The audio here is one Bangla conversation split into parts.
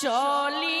Surely.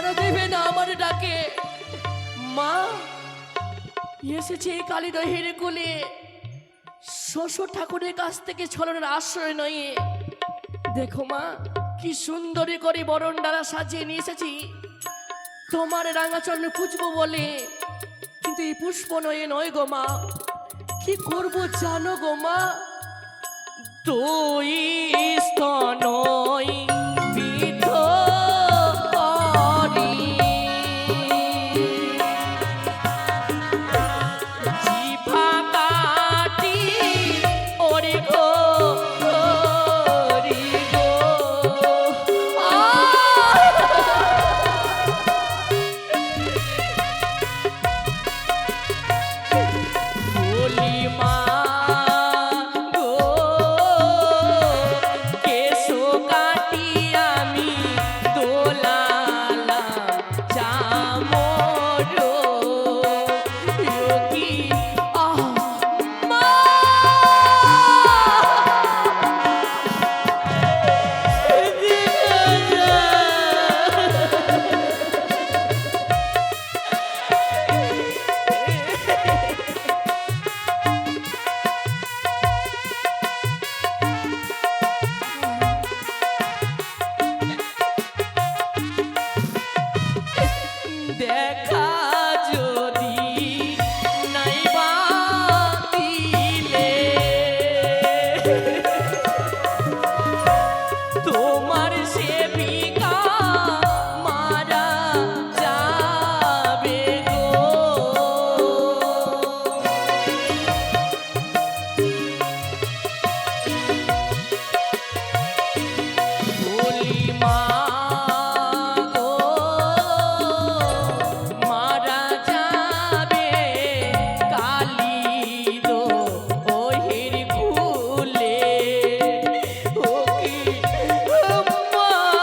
সারা দেবে না আমার ডাকে। মা, এসেছে কালী নহের কোলে। শ্বশুর ঠাকুরের কাছ থেকে ছলনের আশ্রয় নয়। দেখো মা, কি সুন্দরী করে বরণ ডালা সাজিয়ে নিয়ে এসেছি। তোমার রাঙাচরণে পুজবো বলে। কিন্তু এই পুষ্প নয়ে, নয় গো মা। কি করব জানো গো মা? তুই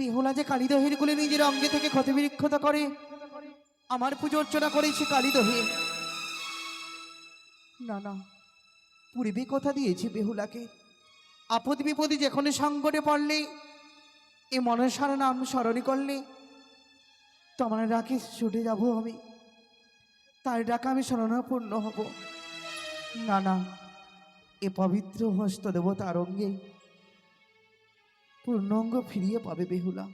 বেহুলা যে কালীদহের গুলে নিজের অঙ্গে থেকে ক্ষতি বিক্ষত করে। আমার পুজো অর্চনা করেছি কালীদহে। না না, পূর্বে কথা দিয়েছি বেহুলাকে। আপদ বিপদে যেখানে সংকটে পড়লে, এ মনসার নাম স্মরণে করলে, তোমার ডাকে ছুটে যাব আমি। তার ডাকে আমি শরণাপূর্ণ হব। না না, এ পবিত্র হস্ত দেবতার অঙ্গে পূর্ণাঙ্গ ফিরিয়ে পাবে বেহুলা।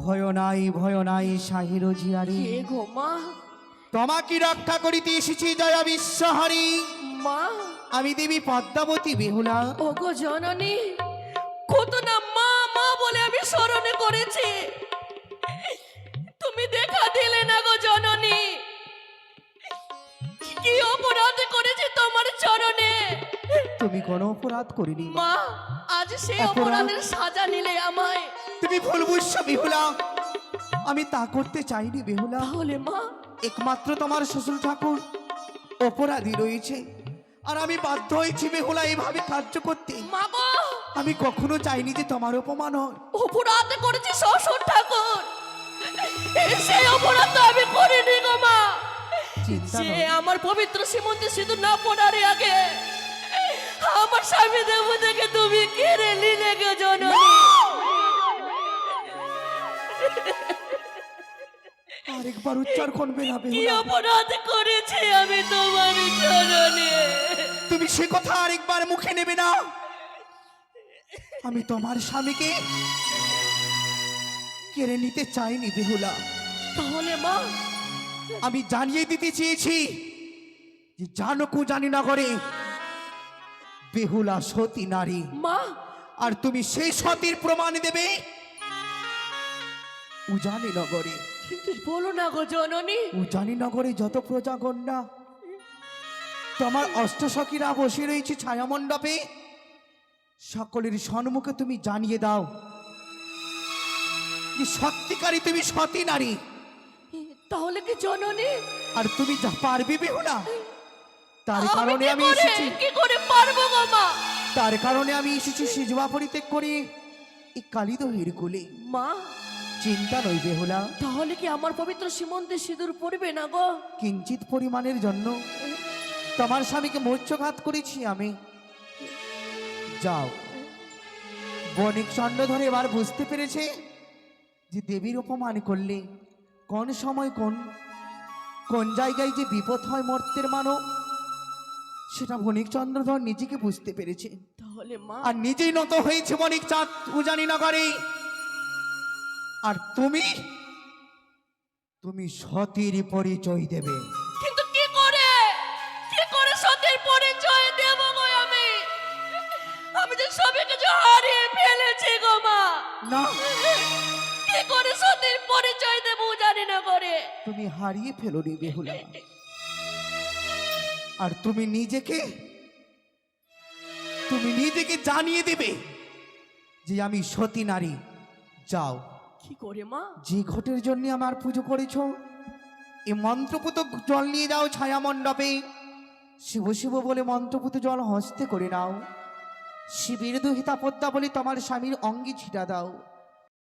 ভয় নাই ভয় নাই সাহির জিয়ারি। কে গো মা? তোমাকে রক্ষা করিতে এসেছি দয়া বিশ্বহারী। মা? আমি দেবী পদ্মাবতী বেহুলা। ও গো জননী কত না মা মা বলে আমি স্মরণে করেছি। তুমি দেখা দিলে না গো জননী। কি তোমার চরণে। তুমি কোনো অপরাধ করিনি। মা আজ সেই অপরাধ? অপরাধের সাজা নিলে আমায়। তুমি ভুল বুঝছ বেহুলা। আমি তা করতে চাইনি বেহুলা। তাহলে মা? একমাত্র তোমার শ্বশুর ঠাকুর অপরাধী রয়েছে। আর আমি বাধ্য হয়েছি বেহুলা এইভাবে কার্য করতে। মা গো! আমি কখনো চাইনি যে তোমার অপমান হয় অপরাধ করেছি শ্বশুর ঠাকুর। সেই অপরাধ তো আমি করিনি গো মা। আমার পবিত্র সীমন্তে সিঁদুর না পড়ার আগে আমার স্বামী দেব থেকে তুমি কেড়ে নিলে গো জননী। আরেকবার উচ্চার করবে না কি অপরাধ করেছি আমি তোমার চরণে তুমি সে কথা আরেকবার মুখে নেবে না? আমি তোমার স্বামীকে কেড়ে নিতে চাইনি বেহুলা। তাহলে মা আমি জানিয়ে দিতে চেয়েছি যে জানকু জানি না করে বেহুলা সতী নারী। মা! আর তুমি সেই সতীর প্রমাণ দেবে উজানি নগরে। কিন্তু বলো না গো জননী। উজানি নগরে যত প্রজাগণরা তোমার অষ্টসখীরা বসে রয়েছে ছায়া মণ্ডপে সকলের সম্মুখে তুমি জানিয়ে দাও যে সত্যিকারী তুমি সতী নারী। তাহলে কি জননী? আর তুমি যা পারবে বেহুলা। তার কারণে আমি এসেছি। কি করে পারব গো মা তার কারণে আমি এসেছি সিজবা পরিত্যাগ করে। এই কালিদহের কোলে। মা? চিন্তা নই বেহুলা। তাহলে কি আমার পবিত্র সীমন্তে সিঁদুর পড়বে না গো? কিঞ্চিত পরিমাণের জন্য। তোমার স্বামীকে মৎস্যঘাত করেছি আমি। যাও। বণিক চন্ড ধরে এবার বুঝতে পেরেছে যে দেবীর অপমান করলে কোন সময় কোন কোন জায়গায় যে বিপদ হয় মর্তের মানব সেটা বণিক চন্দ্রধর নিজেকে বুঝতে পেরেছে। তাহলে মা আর নিজেই নত হয়েছে বণিক চাঁদ উজানি নগরে। আর তুমি তুমি সতীর পরিচয় দেবে। কিন্তু কি করে? কি করে সত্যের পরিচয় দেব গো আমি? আমি যে সবে কিছু হারিয়ে ফেলেছি গো মা। না। কি করে সত্যের পরিচয় না করে। তুমি হারিয়ে ফেলো রে বেহুলা। আর তুমি নিজেকে তুমি নিজেকে জানিয়ে দেবে যে আমি সতী নারী। যাও। কি করে মা? যে ঘটের জন্য আমার পুজো করেছ এই মন্ত্রপুত জল নিয়ে যাও ছায়া মণ্ডপে শিব শিব বলে মন্ত্রপুত জল হস্তে করে নাও। শিবের দুহিতা পদ্মা বলে তোমার স্বামীর অঙ্গে ছিটা দাও।